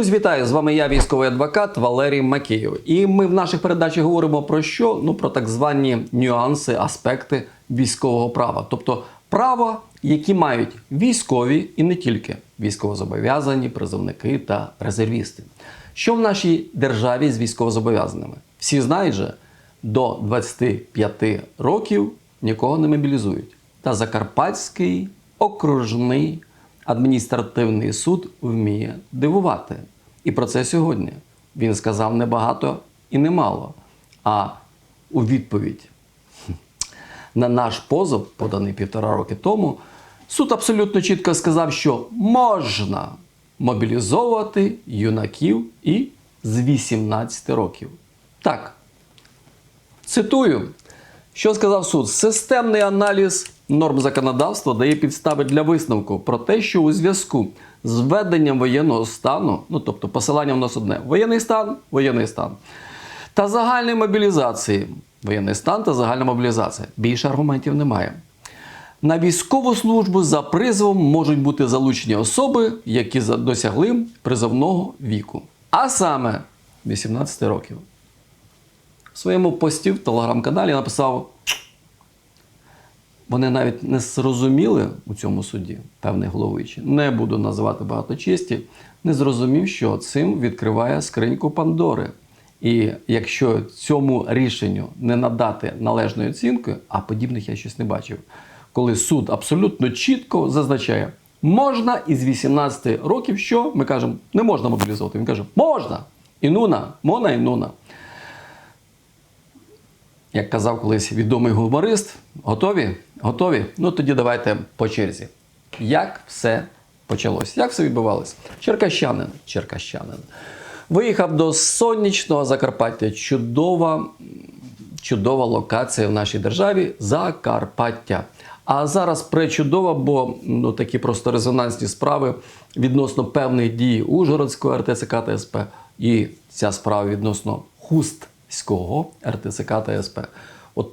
Друзі, вітаю! З вами я, військовий адвокат Валерій Макеєв. І ми в наших передачах говоримо про що? Ну про так звані нюанси, аспекти військового права, тобто права, які мають військові і не тільки військовозобов'язані, призовники та резервісти. Що в нашій державі з військовозобов'язаними? Всі знають же, до 25 років нікого не мобілізують. Та Закарпатський окружний адміністративний суд вміє дивувати. І про це сьогодні він сказав не багато і не мало. А у відповідь на наш позов, поданий півтора роки тому, суд абсолютно чітко сказав, що можна мобілізовувати юнаків і з 18 років. Так, Цитую, що сказав суд: системний аналіз норм законодавства дає підстави для висновку про те, що у зв'язку з введенням воєнного стану, ну тобто посиланням у нас одне воєнний стан, воєнний стан, та загальної мобілізації, воєнний стан та загальна мобілізація. Більше аргументів немає. На військову службу за призовом можуть бути залучені особи, які досягли призовного віку, а саме 18 років. В своєму пості в телеграм-каналі написав: вони навіть не зрозуміли у цьому суді, певний головуючий, не буду називати багато честі, не зрозумів, що цим відкриває скриньку Пандори. І якщо цьому рішенню не надати належної оцінки, а подібних я щось не бачив, коли суд абсолютно чітко зазначає, можна із 18 років, що ми кажемо, не можна мобілізувати. Він каже, можна. І нуна, мона і нуна. Як казав колись відомий гуморист, готові? Готові? Ну тоді давайте по черзі. Як все почалось? Як все відбувалось? Черкащанин, черкащанин. Виїхав до сонячного Закарпаття. Чудова, чудова локація в нашій державі Закарпаття. А зараз пречудова, бо ну, такі просто резонансні справи відносно певних дій Ужгородського РТЦК та СП і ця справа відносно Хустського РТЦК та СП. От,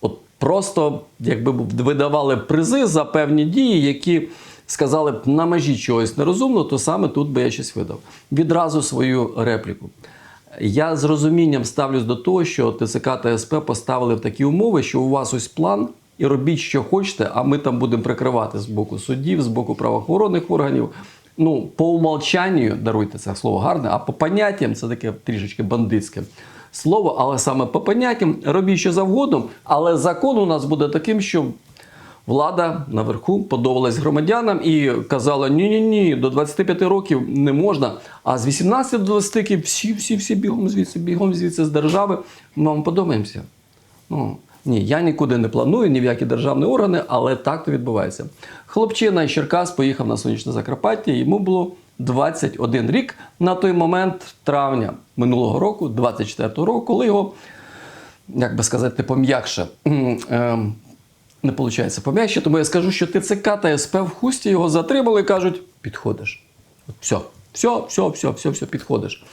от просто якби видавали призи за певні дії, які сказали б на межі чогось нерозумного, то саме тут би я щось видав. Відразу свою репліку. Я з розумінням ставлюсь до того, що ТЦК та СП поставили в такі умови, що у вас ось план, і робіть, що хочете, а ми там будемо прикривати з боку суддів, з боку правоохоронних органів. Ну, по умолчанню, даруйте це слово гарне, а по поняттям це таке трішечки бандитське слово, але саме по поняттям робіть що завгодно, але закон у нас буде таким, що влада наверху подобалась громадянам і казала: ні, ні, ні, до 25 років не можна. А з 18 до 20 років всі, всі, всі бігом звідси, бігом звідси з держави. Ми вам подобаємося. Ну, ні, я нікуди не планую, ні в які державні органи, але так то відбувається. Хлопчина із Черкас поїхав на сонячне Закарпаття, йому було 21 рік на той момент травня минулого року, 24 року, коли його, як би сказати, пом'якше. ем, не виходить пом'якше, тому я скажу, що ТЦК та СП в хусті його затримали і кажуть: підходиш. От Все, все, все, все, все, все, підходиш.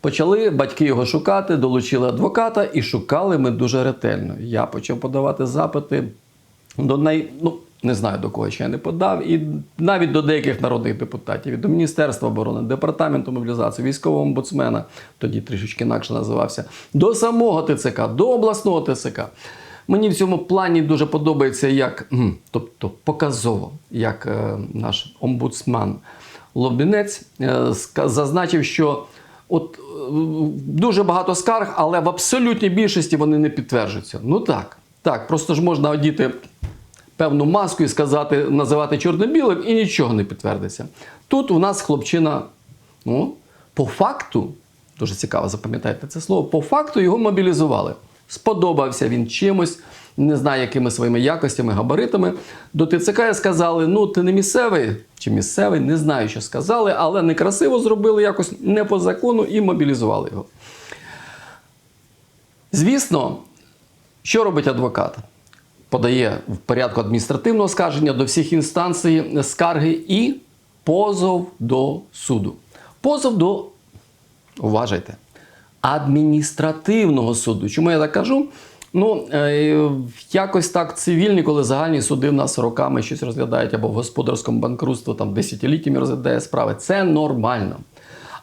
Почали батьки його шукати, долучили адвоката і шукали ми дуже ретельно. Я почав подавати запити до най... ну, не знаю до кого ще я не подав, і навіть до деяких народних депутатів, і до Міністерства оборони, департаменту мобілізації, військового омбудсмена, тоді трішечки інакше називався, до самого ТЦК, до обласного ТЦК. Мені в цьому плані дуже подобається, як, тобто показово, як е, наш омбудсман Лобінець е, зазначив, що от е, дуже багато скарг, але в абсолютній більшості вони не підтверджуються. Ну так, так, просто ж можна одіти певну маску і сказати, називати чорно-білим, і нічого не підтвердиться. Тут у нас хлопчина, ну, по факту, дуже цікаво, запам'ятайте це слово, по факту його мобілізували. Сподобався він чимось, не знаю, якими своїми якостями, габаритами. До ТЦК сказали: ну, ти не місцевий чи місцевий, не знаю, що сказали, але некрасиво зробили якось не по закону і мобілізували його. Звісно, що робить адвокат? Подає в порядку адміністративного скарження до всіх інстанцій скарги і позов до суду. Позов до, уважайте, адміністративного суду. Чому я так кажу? Ну, е, якось так цивільні, коли загальні суди в нас роками щось розглядають або в господарському банкрутстві, там десятиліттями розглядає справи. Це нормально.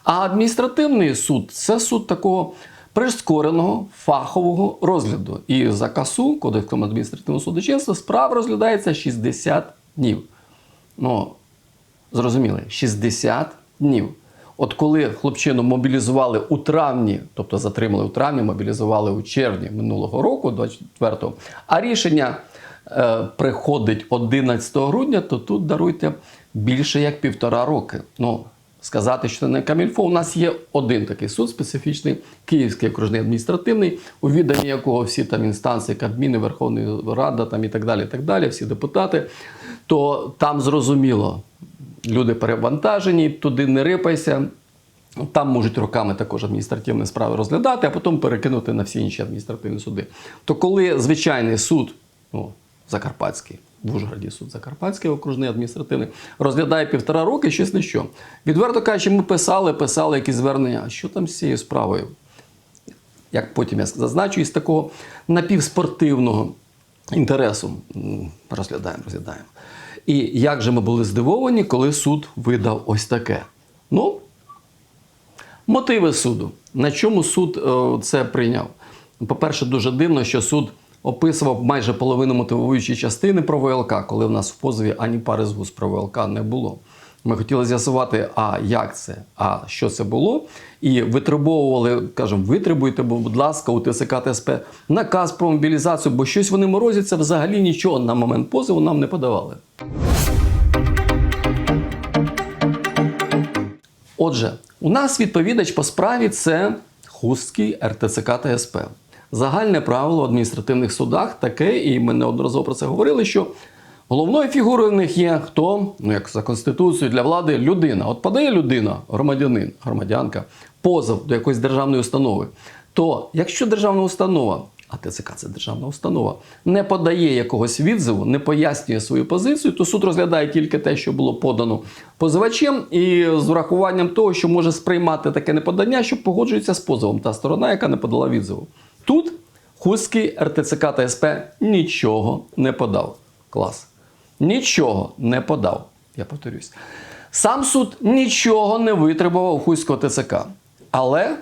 А адміністративний суд це суд такого прискореного фахового розгляду. І за касу Кодексом адміністративного судочинства справа розглядається 60 днів. Ну, зрозуміли, 60 днів. От коли хлопчину мобілізували у травні, тобто затримали у травні, мобілізували у червні минулого року, 24-го, а рішення е, приходить 11 грудня, то тут даруйте більше як півтора роки. Ну, сказати, що це не камільфо. У нас є один такий суд специфічний, Київський окружний адміністративний, у відданні якого всі там інстанції, Кабміни, Верховна Рада там і так далі, так далі, всі депутати, то там зрозуміло, люди перевантажені, туди не рипайся. Там можуть роками також адміністративні справи розглядати, а потім перекинути на всі інші адміністративні суди. То коли звичайний суд, ну, Закарпатський, в Ужгороді суд Закарпатський окружний адміністративний, розглядає півтора роки, щось не що. Відверто кажучи, ми писали, писали якісь звернення. А що там з цією справою? Як потім я зазначу, із такого напівспортивного інтересу розглядаємо, розглядаємо. І як же ми були здивовані, коли суд видав ось таке. Ну, Мотиви суду. На чому суд е, це прийняв? По-перше, дуже дивно, що суд описував майже половину мотивуючої частини про ВЛК, коли в нас в позові ані пари з гуз про ВЛК не було. Ми хотіли з'ясувати, а як це, а що це було, і витребовували, кажемо, витребуйте, будь ласка, у ТСК ТСП наказ про мобілізацію, бо щось вони морозяться, взагалі нічого на момент позову нам не подавали. Отже, у нас відповідач по справі це Хустський РТЦК та СП. Загальне правило в адміністративних судах таке, і ми неодноразово про це говорили, що головною фігурою в них є хто, ну як за конституцією для влади, людина. От подає людина, громадянин, громадянка, позов до якоїсь державної установи. То якщо державна установа, а ТЦК це державна установа, не подає якогось відзиву, не пояснює свою позицію, то суд розглядає тільки те, що було подано позивачем, і з врахуванням того, що може сприймати таке неподання, що погоджується з позовом та сторона, яка не подала відзиву. Тут Хуський РТЦК та СП нічого не подав. Клас. Нічого не подав. Я повторюсь. Сам суд нічого не витребував Хуського ТЦК. Але,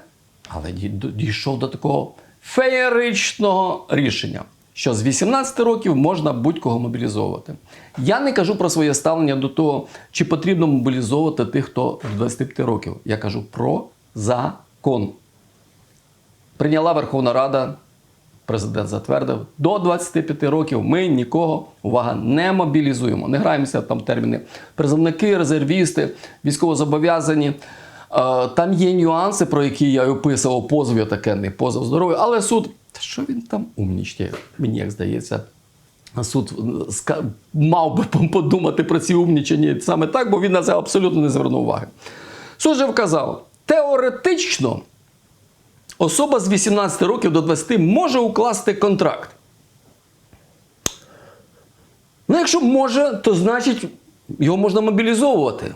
але дійшов до такого феєричного рішення, що з 18 років можна будь-кого мобілізовувати. Я не кажу про своє ставлення до того, чи потрібно мобілізовувати тих, хто до 25 років. Я кажу про закон. Прийняла Верховна Рада, президент затвердив, до 25 років ми нікого, увага, не мобілізуємо. Не граємося там терміни призовники, резервісти, військовозобов'язані. Е, Там є нюанси, про які я описував позов, я таке не позов здоров'я, але суд, та що він там умнічає, мені як здається. Суд мав би подумати про ці умнічення саме так, бо він на це абсолютно не звернув уваги. Суд же вказав, теоретично особа з 18 років до 20 може укласти контракт. Ну, якщо може, то значить його можна мобілізовувати.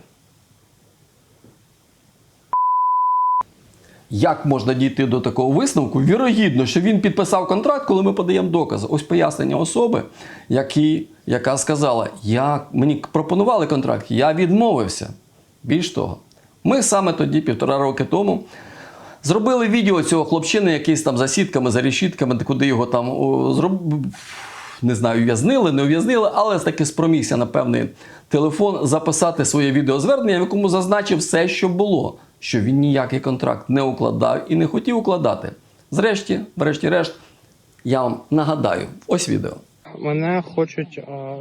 Як можна дійти до такого висновку? Вірогідно, що він підписав контракт, коли ми подаємо докази. Ось пояснення особи, які, яка сказала: я, мені пропонували контракт, я відмовився. Більш того, ми саме тоді, півтора роки тому, зробили відео цього хлопчини, якийсь там за сітками, за решітками, куди його там о, зроб... не знаю, ув'язнили, не ув'язнили, але таки спромігся на певний телефон записати своє відеозвернення, в якому зазначив все, що було, що він ніякий контракт не укладав і не хотів укладати. Зрешті, врешті-решт, я вам нагадаю, ось відео. Мене хочуть е,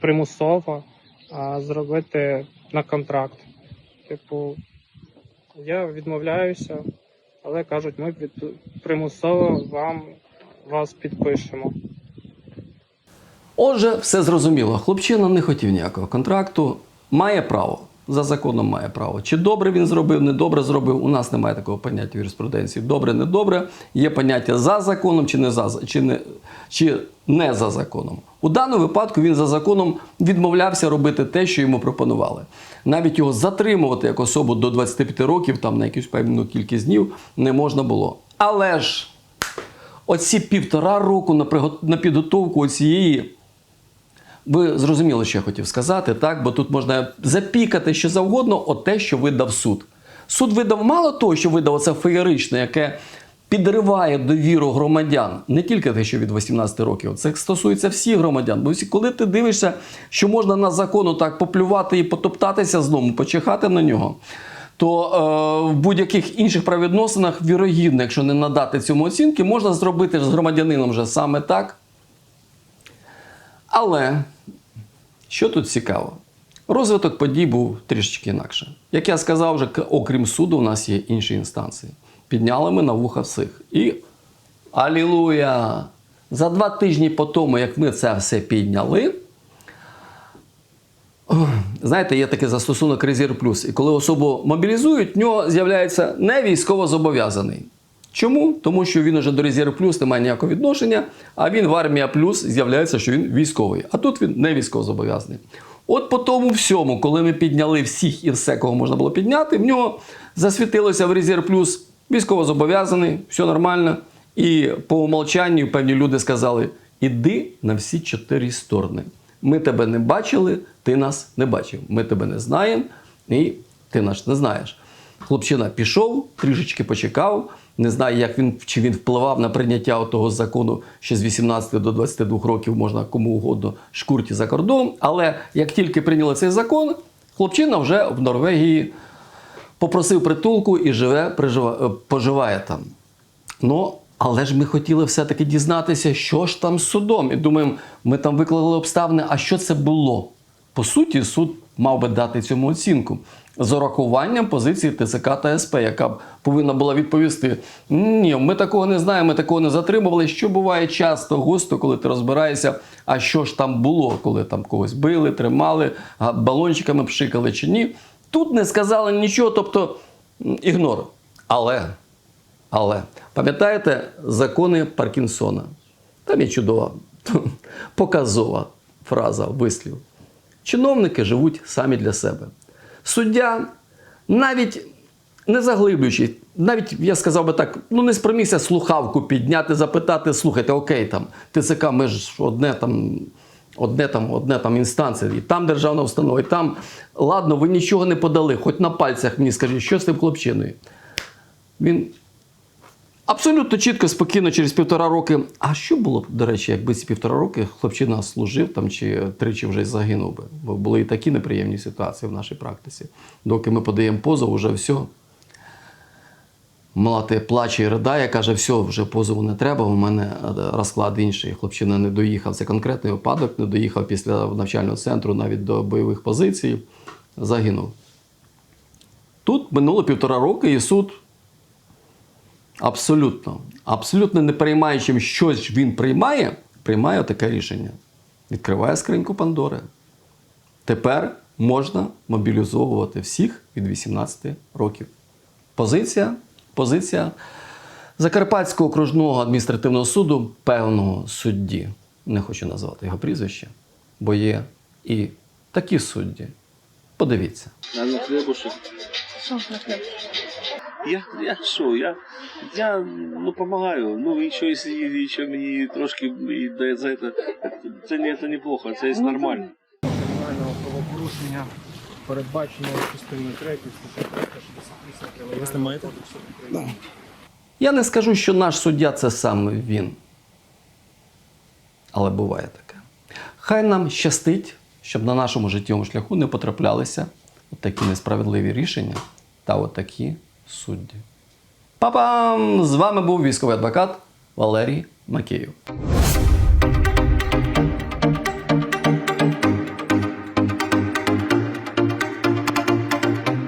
примусово е, зробити на контракт. Типу, я відмовляюся, але кажуть, ми під... примусово вам вас підпишемо. Отже, все зрозуміло. Хлопчина не хотів ніякого контракту, має право. За законом має право. Чи добре він зробив, не добре зробив. У нас немає такого поняття в юриспруденції. Добре, не добре. Є поняття за законом чи не за чи не, чи не за законом. У даному випадку він за законом відмовлявся робити те, що йому пропонували. Навіть його затримувати як особу до 25 років, там на якусь певну кількість днів, не можна було. Але ж оці півтора року на, на підготовку цієї ви зрозуміли, що я хотів сказати, так? Бо тут можна запікати що завгодно, от те, що видав суд. Суд видав мало того, що видав це феєричне, яке підриває довіру громадян, не тільки те, що від 18 років, це стосується всіх громадян. Бо коли ти дивишся, що можна на закону так поплювати і потоптатися з ному, почихати на нього, то е, в будь-яких інших правовідносинах, вірогідно, якщо не надати цьому оцінки, можна зробити з громадянином вже саме так. Але що тут цікаво? Розвиток подій був трішечки інакше. Як я сказав, вже окрім суду, у нас є інші інстанції. Підняли ми на вуха всіх. І алілуя! За два тижні по тому, як ми це все підняли, знаєте, є такий застосунок Резерв Плюс. І коли особу мобілізують, в нього з'являється не військовозобов'язаний. Чому? Тому що він уже до Резерв Плюс не має ніякого відношення, а він в армія плюс з'являється, що він військовий. А тут він не військовозобов'язаний. От по тому всьому, коли ми підняли всіх і все, кого можна було підняти, в нього засвітилося в Резерв Плюс військовозобов'язаний, все нормально. І по умолчанню певні люди сказали: іди на всі чотири сторони. Ми тебе не бачили, ти нас не бачив. Ми тебе не знаємо, і ти нас не знаєш. Хлопчина пішов, трішечки почекав. Не знаю, як він чи він впливав на прийняття того закону, що з 18 до 22 років можна кому угодно шкурті за кордон. Але як тільки прийняли цей закон, хлопчина вже в Норвегії попросив притулку і живе, прижива- е, поживає там. Ну, але ж ми хотіли все-таки дізнатися, що ж там з судом. І думаємо, ми там виклали обставини, а що це було? По суті, суд мав би дати цьому оцінку з урахуванням позиції ТЦК та СП, яка б повинна була відповісти: ні, ми такого не знаємо, ми такого не затримували. Що буває часто, густо, коли ти розбираєшся, а що ж там було, коли там когось били, тримали, балончиками пшикали чи ні. Тут не сказали нічого, тобто ігнор. Але але пам'ятаєте закони Паркінсона? Там є чудова, показова фраза, вислів. Чиновники живуть самі для себе. Суддя, навіть не заглиблюючись, навіть я сказав би так, ну не спромігся слухавку підняти, запитати, слухайте, окей, там, ТЦК, ми ж одне там. Одне там, одне там інстанція, і там державна установа, і там, ладно, ви нічого не подали, хоч на пальцях мені скажіть, що з тим хлопчиною. Він абсолютно чітко, спокійно, через півтора роки. А що було б, до речі, якби ці півтора роки хлопчина служив там чи тричі вже загинув би? Бо були і такі неприємні ситуації в нашій практиці. Доки ми подаємо позов, вже все. Мати плаче і ридає, каже, все, вже позову не треба, у мене е, розклад інший. Хлопчина не доїхав. Це конкретний випадок, не доїхав після навчального центру навіть до бойових позицій, загинув. Тут минуло півтора роки, і суд абсолютно, абсолютно не приймаючи, щось він приймає, приймає таке рішення. Відкриває скриньку Пандори. Тепер можна мобілізовувати всіх від 18 років. Позиція, позиція Закарпатського окружного адміністративного суду певного судді. Не хочу назвати його прізвище, бо є і такі судді. Подивіться. Що на? Я, я що, я, я ну, помогаю. Ну, і що, якщо і мені трошки і дає за це, це, не, це неплохо, це Ну, нормально. Кримінального правопорушення передбаченого частиною 3 статті 368 Ви знімаєте? Я не скажу, що наш суддя це саме він. Але буває таке. Хай нам щастить, щоб на нашому життєвому шляху не потраплялися от такі несправедливі рішення та от такі судді. Па-пам! З вами був військовий адвокат Валерій Макеєв.